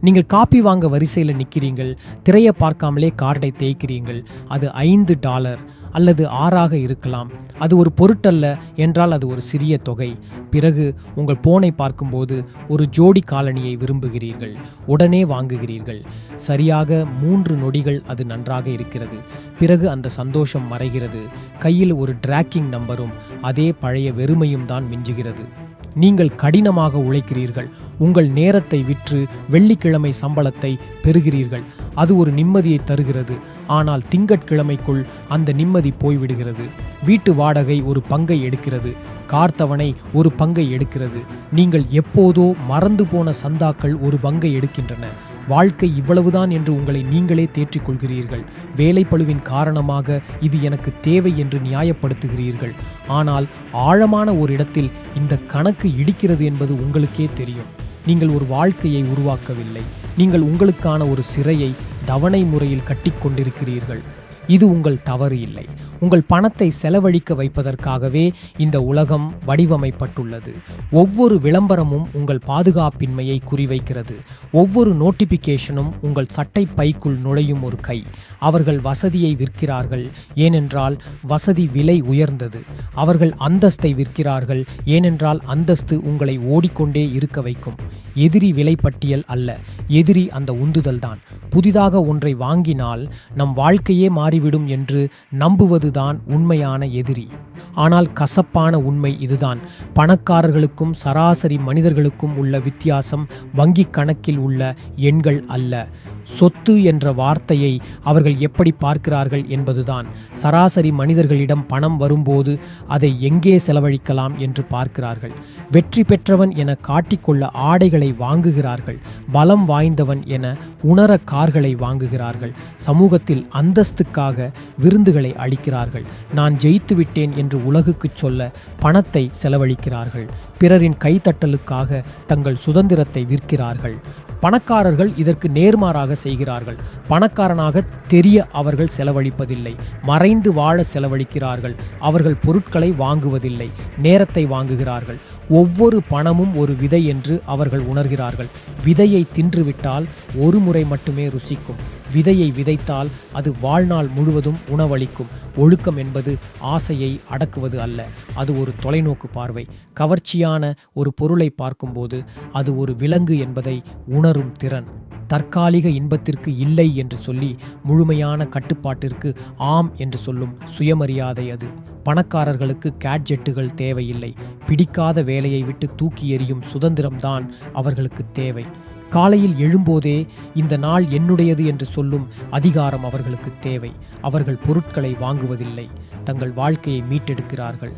நீங்கள் காப்பி வாங்க வரிசையில் நிற்கிறீங்கள் திரையை பார்க்காமலே கார்டை தேய்க்கிறீங்கள் அது ஐந்து டாலர் அல்லது ஆறாக இருக்கலாம். அது ஒரு பொருட்டல்ல என்றால் அது ஒரு சிறிய தொகை. பிறகு உங்கள் போனை பார்க்கும்போது ஒரு ஜோடி காலணியை விரும்புகிறீர்கள் உடனே வாங்குகிறீர்கள். சரியாக மூன்று நொடிகள் அது நன்றாக இருக்கிறது. பிறகு அந்த சந்தோஷம் மறைகிறது. கையில் ஒரு டிராக்கிங் நம்பரும் அதே பழைய வெறுமையும் தான் மிஞ்சுகிறது. நீங்கள் கடினமாக உழைக்கிறீர்கள். உங்கள் நேரத்தை விற்று வெள்ளிக்கிழமை சம்பளத்தை பெறுகிறீர்கள். அது ஒரு நிம்மதியை தருகிறது. ஆனால் திங்கட்கிழமைக்குள் அந்த நிம்மதி போய்விடுகிறது. வீட்டு வாடகை ஒரு பங்கை எடுக்கிறது. கார்த்தவணை ஒரு பங்கை எடுக்கிறது. நீங்கள் எப்போதோ மறந்து போன சந்தாக்கள் ஒரு பங்கை எடுக்கின்றன. வாழ்க்கை இவ்வளவுதான் என்று உங்களை நீங்களே தேற்றிக் கொள்கிறீர்கள் வேலைப்பளுவின் காரணமாக இது எனக்கு தேவை என்று நியாயப்படுத்துகிறீர்கள். ஆனால் ஆழமான ஒரு இடத்தில் இந்த கணக்கு இடிக்கிறது என்பது உங்களுக்கே தெரியும். நீங்கள் ஒரு வாழ்க்கையை உருவாக்கவில்லை. நீங்கள் உங்களுக்கான ஒரு சிறையை தவணை முறையில் கட்டிக்கொண்டிருக்கிறீர்கள். இது உங்கள் தவறு இல்லை. உங்கள் பணத்தை செலவழிக்க வைப்பதற்காகவே இந்த உலகம் வடிவமைப்பட்டுள்ளது. ஒவ்வொரு விளம்பரமும் உங்கள் பாதுகாப்பின்மையை குறிவைக்கிறது. ஒவ்வொரு நோட்டிபிகேஷனும் உங்கள் சட்டை பைக்குள் நுழையும் ஒரு கை. அவர்கள் வசதியை விற்கிறார்கள் ஏனென்றால் வசதி விலை உயர்ந்தது. அவர்கள் அந்தஸ்தை விற்கிறார்கள் ஏனென்றால் அந்தஸ்து உங்களை ஓடிக்கொண்டே இருக்க வைக்கும். எதிரி விலைப்பட்டியல் அல்ல. எதிரி அந்த உந்துதல்தான். புதிதாக ஒன்றை வாங்கினால் நம் வாழ்க்கையே மாறிவிடும் என்று நம்புவதுதான் உண்மையான எதிரி. ஆனால் கசப்பான உண்மை இதுதான். பணக்காரர்களுக்கும் சராசரி மனிதர்களுக்கும் உள்ள வித்தியாசம் வங்கிக் கணக்கில் உள்ள எண்கள் அல்ல. சொத்து என்ற வார்த்தையை அவர்கள் எப்படி பார்க்கிறார்கள் என்பதுதான். சராசரி மனிதர்களிடம் பணம் வரும்போது அதை எங்கே செலவழிக்கலாம் என்று பார்க்கிறார்கள். வெற்றி பெற்றவன் என காட்டிக்கொள்ள ஆடைகளை வாங்குகிறார்கள். பலம் வாய்ந்தவன் என உணர கார்களை வாங்குகிறார்கள். சமூகத்தில் அந்தஸ்துக்காக விருந்துகளை அளிக்கிறார்கள். நான் ஜெயித்து விட்டேன் என்று உலகுக்குச் சொல்ல பணத்தை செலவழிக்கிறார்கள். பிறரின் கைத்தட்டலுக்காக தங்கள் சுதந்திரத்தை விற்கிறார்கள். பணக்காரர்கள் இதற்கு நேர்மாறாக செய்கிறார்கள். பணக்காரனாக தெரிய அவர்கள் செலவழிப்பதில்லை. மறைந்து வாழ செலவழிக்கிறார்கள். அவர்கள் பொருட்களை வாங்குவதில்லை. நேரத்தை வாங்குகிறார்கள். ஒவ்வொரு பணமும் ஒரு விதை என்று அவர்கள் உணர்கிறார்கள். விதையை தின்றுவிட்டால் ஒரு முறை மட்டுமே ருசிக்கும். விதையை விதைத்தால் அது வாழ்நாள் முழுவதும் உணவளிக்கும். ஒழுக்கம் என்பது ஆசையை அடக்குவது அல்ல. அது ஒரு தொலைநோக்கு பார்வை. கவர்ச்சியான ஒரு பொருளை பார்க்கும்போது அது ஒரு விலங்கு என்பதை உணரும் திறன். தற்காலிக இன்பத்திற்கு இல்லை என்று சொல்லி முழுமையான கட்டுப்பாட்டிற்கு ஆம் என்று சொல்லும் சுயமரியாதை அது. பணக்காரர்களுக்கு கேட்ஜெட்டுகள் தேவையில்லை. பிடிக்காத வேலையை விட்டு தூக்கி எறியும் சுதந்திரம்தான் அவர்களுக்கு தேவை. காலையில் எழும்போதே இந்த நாள் என்னுடையது என்று சொல்லும் அதிகாரம் அவர்களுக்கு தேவை. அவர்கள் பொருட்களை வாங்குவதில்லை. தங்கள் வாழ்க்கையை மீட்டெடுக்கிறார்கள்.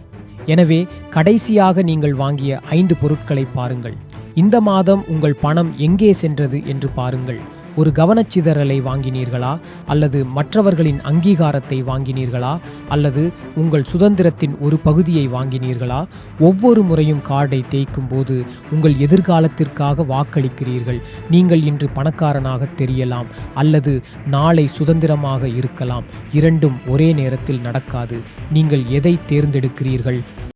எனவே கடைசியாக நீங்கள் வாங்கிய ஐந்து பொருட்களை பாருங்கள். இந்த மாதம் உங்கள் பணம் எங்கே சென்றது என்று பாருங்கள். ஒரு கவனச்சிதறலை வாங்கினீர்களா? அல்லது மற்றவர்களின் அங்கீகாரத்தை வாங்கினீர்களா? அல்லது உங்கள் சுதந்திரத்தின் ஒரு பகுதியை வாங்கினீர்களா? ஒவ்வொரு முறையும் கார்டை தேய்க்கும் போது உங்கள் எதிர்காலத்திற்காக வாக்களிக்கிறீர்கள். நீங்கள் இன்று பணக்காரனாக தெரியலாம். அல்லது நாளை சுதந்திரமாக இருக்கலாம். இரண்டும் ஒரே நேரத்தில் நடக்காது. நீங்கள் எதை தேர்ந்தெடுக்கிறீர்கள்?